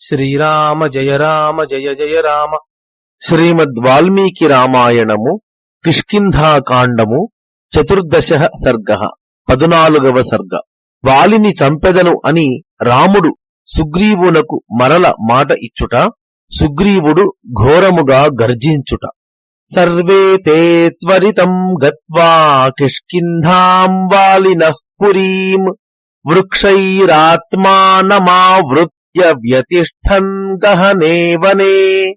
శ్రీరామ జయ రామ జయ జయ రామ. శ్రీమద్ వాల్మీకి రామాయణము కిష్కింధాకాండము చతుర్దశ సర్గ పదునాలుగవ సర్గ. వాలిని చంపెదను అని రాముడు సుగ్రీవునకు మరల మాట ఇచ్చుట సుగ్రీవుడు ఘోరముగా గర్జించుట. సర్వే తే త్వరితం గత్వా కిష్కింధాం వాలినః పురీం వృక్షైరాత్మానమావృత్ వ్యతిష్టం గహనే వనే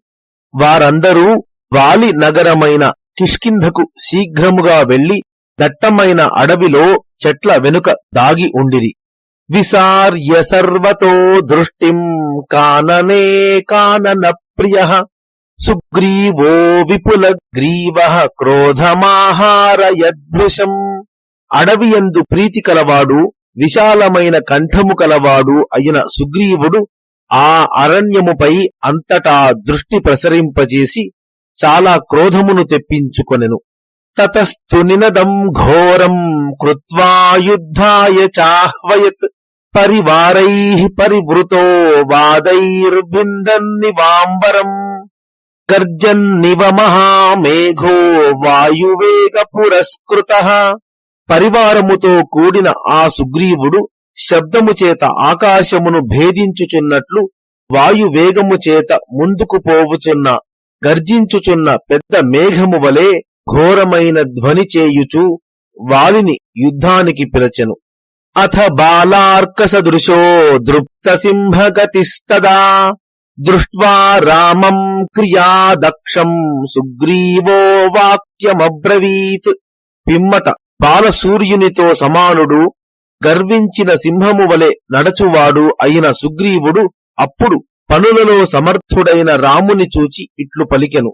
వారందరూ వాలి నగరమైన కిష్కింధకు శీఘ్రముగా వెళ్ళి దట్టమైన అడవిలో చెట్ల వెనుక దాగి ఉండిరి. విసార్య సర్వతో దృష్టిం కాననే కానన ప్రియ. సుగ్రీవో విపుల గ్రీవ క్రోధమాహారయద్భృశం అడవియందు ప్రీతి కలవాడు విశాలమైన కంఠము కలవాడు అయిన సుగ్రీవుడు ఆ అరణ్యముపై అంతటా దృష్టి ప్రసరింపజేసి చాలా క్రోధమును తెప్పించుకొనెను. తతస్థు నినదం ఘోరం కృత్వాయుద్ధాయ చాహ్వయత్ పరివారై పరివృతో వాదైర్భిందన్నివాంబరం గర్జన్నివ మహామేఘో వాయువేగ పురస్కృత. పరివారముతో కూడిన ఆ సుగ్రీవుడు శబ్దము చేత ఆకాశమును భేదించుచున్నట్లు వాయువేగము చేత ముందుకు పోవుచున్న గర్జించుచున్న పెద్ద మేఘము వలె ఘోరమైన ధ్వని చేయుచు వాలిని యుద్ధానికి పిలచెను. అథ బాలార్కసదృశో దృప్త సింహగతిస్తదా దృష్ట్వా రామం క్రియాదక్షం సుగ్రీవో వాక్యమబ్రవీత్. పిమ్మట బాలసూర్యునితో సమానుడు గర్వించిన సింహము వలె నడచువాడు అయిన సుగ్రీవుడు అప్పుడు పనులలో సమర్థుడైన రాముని చూచి ఇట్లు పలికెను.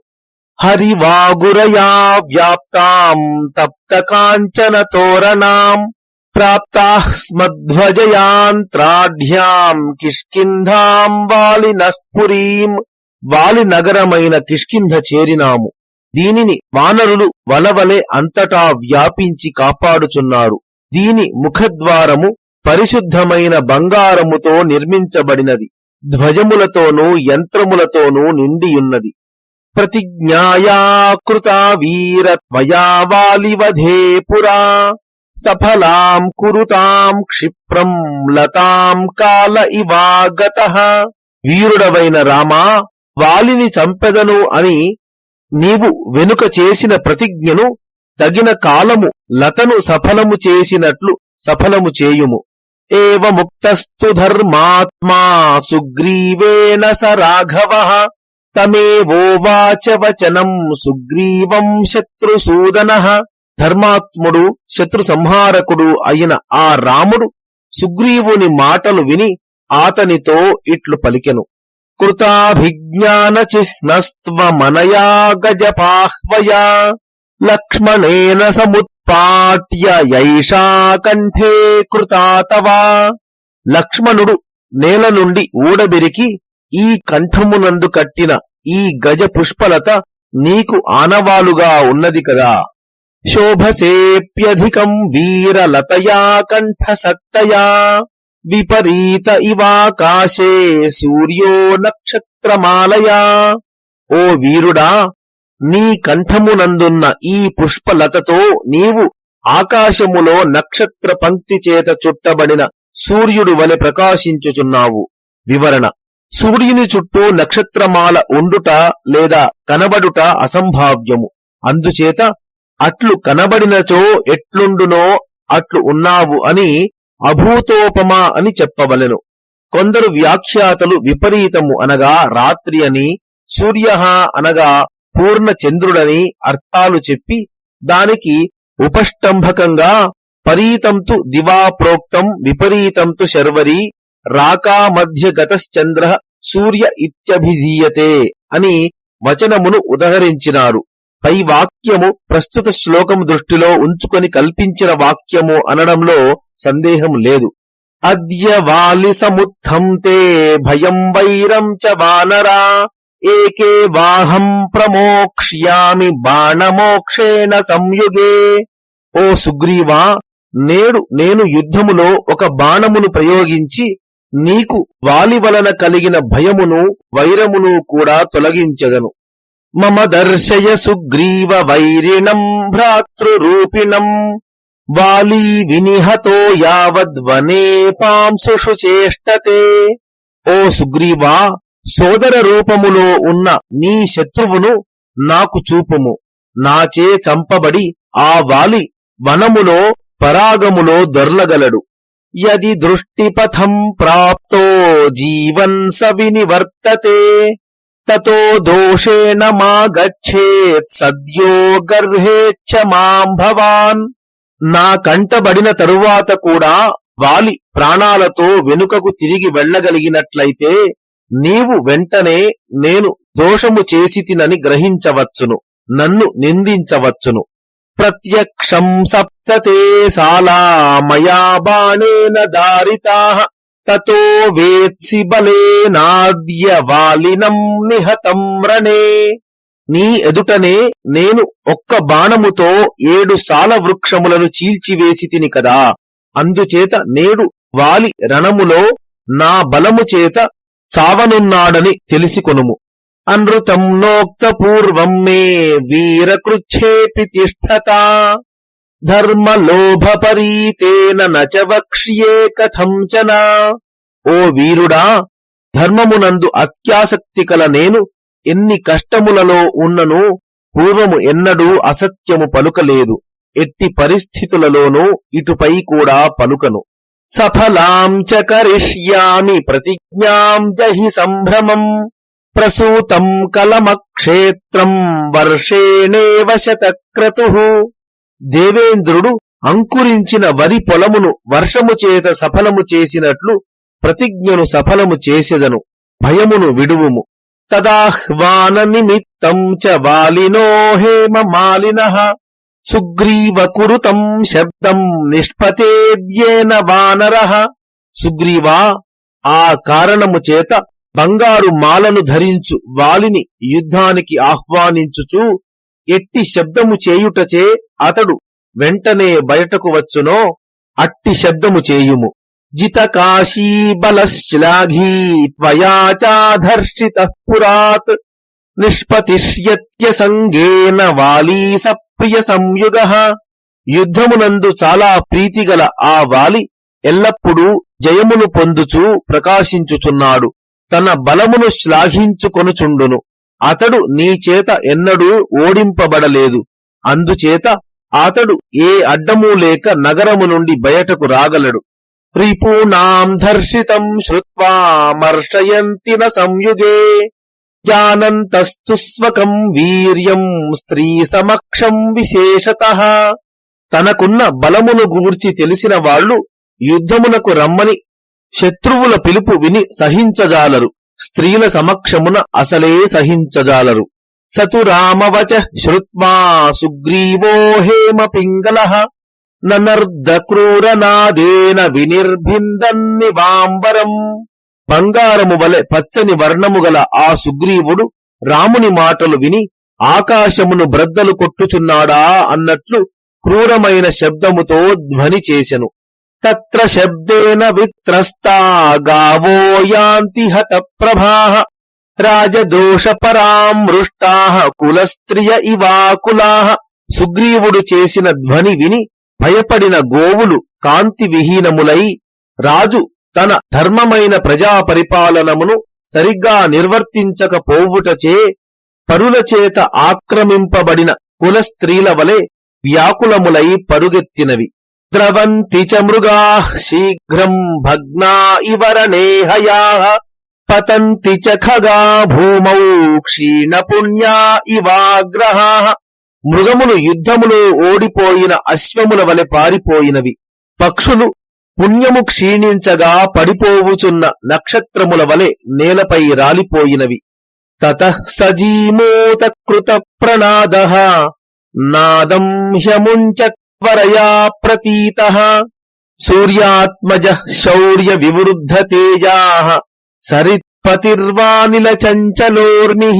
హరివాగురయా వ్యాప్తాం తప్త కాంచన తోరణాం ప్రాప్తాస్మధ్వజయాంత్రాఢ్యాం కిష్కింధాం వాలినఃపురీం వాలి నగరమైన కిష్కింధ చేరినాము. దీనిని వానరులు వలవలే అంతటా వ్యాపించి కాపాడుచున్నారు. దీని ముఖద్వారము పరిశుద్ధమైన బంగారముతో నిర్మించబడినది. ధ్వజములతోనూ యంత్రములతోనూ నిండియున్నది. ప్రతిజ్ఞాయా కృతా వీర త్వయా వాలివధే పురా. సఫలాం కురుతాం క్షిప్రం లతాం కాల ఇవాగత. వీరుడవైన రామా వాలిని చంపెదను అని నీవు వెనుక చేసిన ప్రతిజ్ఞను తగిన కాలము లతను సఫలము చేసినట్లు సఫలము చేయుము. ఏవ ధర్మాత్మా సుగ్రీవేణ స రాఘవ తమేవోవాచ వచనం సుగ్రీవం శత్రుసూదన ధర్మాత్ముడు శత్రు సంహారకుడు అయిన ఆ రాముడు సుగ్రీవుని మాటలు విని ఆతనితో ఇట్లు పలికెను. కృతాభిజ్ఞాన చిహ్నస్త్వమనయా గజపాహ్వయా లక్ష్మణేన సముత్పాట్య యైషా కంఠే కృతాతవా లక్ష్మణుడు నేల నుండి ఊడబెరికి ఈ కంఠమునందు కట్టిన ఈ గజ పుష్పలత నీకు ఆనవాలుగా ఉన్నది కదా. శోభసేప్యధికం వీరలతయా కంఠసక్తయా విపరీత ఇవాకాశే సూర్యో నక్షత్రమాలయా. ఓ వీరుడా నీ కంఠమునందున్న ఈ పుష్పలతతో నీవు ఆకాశములో నక్షత్ర పంక్తి చేత చుట్టబడిన సూర్యుడు వలె ప్రకాశించుచున్నావు. వివరణ సూర్యుని చుట్టూ నక్షత్రమాల ఉండుట లేదా కనబడుట అసంభావ్యము. అందుచేత అట్లు కనబడినచో ఎట్లుండునో అట్లు ఉన్నావు అని అభూతోపమా అని చెప్పవలెను. కొందరు వ్యాఖ్యాతలు విపరీతము అనగా రాత్రి అని సూర్య అనగా పూర్ణ చంద్రుడని అర్థాలు చెప్పి దానికి ఉపష్టంభకంగా పరీతంతు దివా ప్రోక్తం విపరీతంతు శర్వరి రాకా మధ్య గతశ్చంద్ర సూర్య ఇత్యభిధీయతే అని వచనమును ఉదహరించినారు. పై వాక్యము ప్రస్తుత శ్లోకము దృష్టిలో ఉంచుకొని కల్పించిన వాక్యము అనడంలో సందేహం లేదు. అద్య వాలి సముత్థం తే భయం వైరం చ వానరా. ఏకే వాహం ప్రమోక్ష్యామి బాణమోక్షేణ సంయుగే. ఓ సుగ్రీవా నేడు నేను యుద్ధములో ఒక బాణమును ప్రయోగించి నీకు వాలి వలన కలిగిన భయమును వైరమును కూడా తొలగించెదను. మమ దర్శయ సుగ్రీవ వైరిణం భ్రాతృరూపిణం. వాలీ వినిహతో యావద్వనే పాంసుషు చేష్టతే ఓ సుగ్రీవా సోదర రూపములో ఉన్న నీ శత్రువును నాకు చూపుము. నాచే చంపబడి ఆ వాలి వనములో పరాగములో దొర్లగలడు. యది దృష్టిపథం ప్రాప్తో జీవన్ స వినివర్తతే। తతో దోషేణ మా గచ్చేత్ సద్యో గర్హేచ్చ మాం భవాన్। నా కంటబడిన తరువాత కూడా వాలి ప్రాణాలతో వెనుకకు తిరిగి వెళ్ళగలిగినట్లయితే నీవు వెంటనే నేను దోషము చేసి తినని గ్రహించవచ్చును నన్ను నిందించవచ్చును. ప్రత్యక్షం సప్తతే సాలా మయా బాణేన దారితా తతో వేత్సి బలేనాద్య వాలినం నిహతం రణే నీ ఎదుటనే నేను ఒక్క బాణముతో ఏడు సాల వృక్షములను చీల్చివేసి తిని కదా. అందుచేత నేడు వాలి రణములో నా బలము చేత చావనున్నాడని తెలిసికొనుము. అనృతం నోక్త పూర్వం మే వీరకృచ్ఛేపి తిష్టత. ధర్మలోభపరీతేన నచ వక్ష్యే కథంచన ఓ వీరుడా ధర్మమునందు అత్యాసక్తి కల నేను ఎన్ని కష్టములలో ఉన్నను పూర్వము ఎన్నడూ అసత్యము పలుకలేదు. ఎట్టి పరిస్థితులలోనూ ఇటుపై కూడా పలుకను. సఫలాం చ కరిష్యామి ప్రతిజ్ఞాం జహి సంభ్రమం. ప్రసూతం కలమక్షేత్రం వర్షేణేవ శతక్రతు. దేవేంద్రుడు అంకురించిన వరి పొలమును వర్షము చేత సఫలము చేసినట్లు ప్రతిజ్ఞను సఫలము చేసెదను. భయమును విడువుము. తదాహ్వాన నిమిత్తం చ వాలినో హేమ మాలిన సుగ్రీవ కురుతం శబ్దం నిష్పతేద్యేన వానర. సుగ్రీవా ఆ కారణము చేత బంగారు మాలను ధరించు వాలిని యుద్ధానికి ఆహ్వానించుచు ఎట్టి శబ్దము చేయుటచే అతడు వెంటనే బయటకు వచ్చునో అట్టి శబ్దము చేయుము. జిత కాశీ బలశ్లాఘీ త్వయా చాధర్షిత పురాత్ నిష్పతిష్యత్య సంగేన వాలీ సప్రియ సంయుగ యుద్ధమునందు చాలా ప్రీతిగల ఆ వాలి ఎల్లప్పుడూ జయమును పొందుచూ ప్రకాశించుచున్నాడు తన బలమును శ్లాఘించుకొనుచుండును అతడు నీ చేత ఎన్నడూ ఓడింపబడలేదు। అందుచేత అతడు ఏ అడ్డమూ లేక నగరము నుండి బయటకు రాగలడు। రిపూణాం ధర్షితం శ్రుత్వా మర్షయంతి సంయుగే జానంతస్తు స్వకం వీర్యం స్త్రీ సమక్షం విశేషత తనకున్న బలమును గూర్చి తెలిసిన వాళ్ళు యుద్ధమునకు రమ్మని శత్రువుల పిలుపు విని సహించజాలరు. స్త్రీల సమక్షమున అసలే సహించజాలరు. సతు రామవచ శ్రుత్వా సుగ్రీవో హేమ పింగళ। ననర్ద క్రూరనాదేన వినిర్భిందన్నివాంబరం బంగారము వలె పచ్చని వర్ణము గల ఆ సుగ్రీవుడు రాముని మాటలు విని ఆకాశమును బ్రద్దలు కొట్టుచున్నాడా అన్నట్లు క్రూరమైన శబ్దముతో ధ్వని చేసెను. తత్ర శబ్దేన విత్రస్తా గావో యాంతి హత ప్రభా రాజదోషపరామృష్టా కులస్త్రియ ఇవాకులా. సుగ్రీవుడు చేసిన ధ్వని విని భయపడిన గోవులు కాంతి విహీనములై రాజు తన ధర్మమైన ప్రజా పరిపాలనమును సరిగ్గా నిర్వర్తించకపోవుటచే పరులచేత ఆక్రమింపబడిన కుల స్త్రీల వలె వ్యాకులములై పరుగెత్తినవి. ద్రవంతి చ మృగా శీఘ్రం భగ్నా ఇవరనేహయా పతంతి చ ఖగా భూమౌ క్షీణ పుణ్యా ఇవాగ్రహా. మృగములు యుద్ధములో ఓడిపోయిన అశ్వముల వలె పారిపోయినవి. పక్షులు పుణ్యము క్షీణించగా పడిపోవుచున్న నక్షత్రముల వలె నేలపై రాలిపోయినవి. తత సజీమోత కృత ప్రణాద నాదం హ్యముంచత్వరయా ప్రతీత సూర్యాత్మజ శౌర్య వివృద్ధ తేజా సరిత్పతిర్వానిల చంచలోర్మి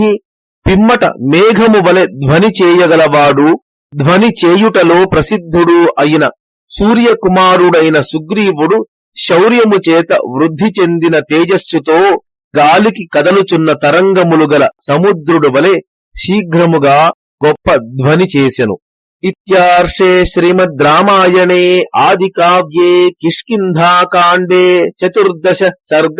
పిమ్మట మేఘము వలె ధ్వని చేయగలవాడు ధ్వని చేయుటలో ప్రసిద్ధుడు అయిన సూర్యకుమారుడైన సుగ్రీవుడు శౌర్యము చేత వృద్ధి చెందిన తేజస్సుతో గాలికి కదలుచున్న తరంగములు గల సముద్రుడు వలె శీఘ్రముగా గొప్ప ధ్వని చేసెను. ఇత్యార్షే శ్రీమద్ రామాయణే ఆది కావ్యే కిష్కింధాకాండే చతుర్దశ సర్గ.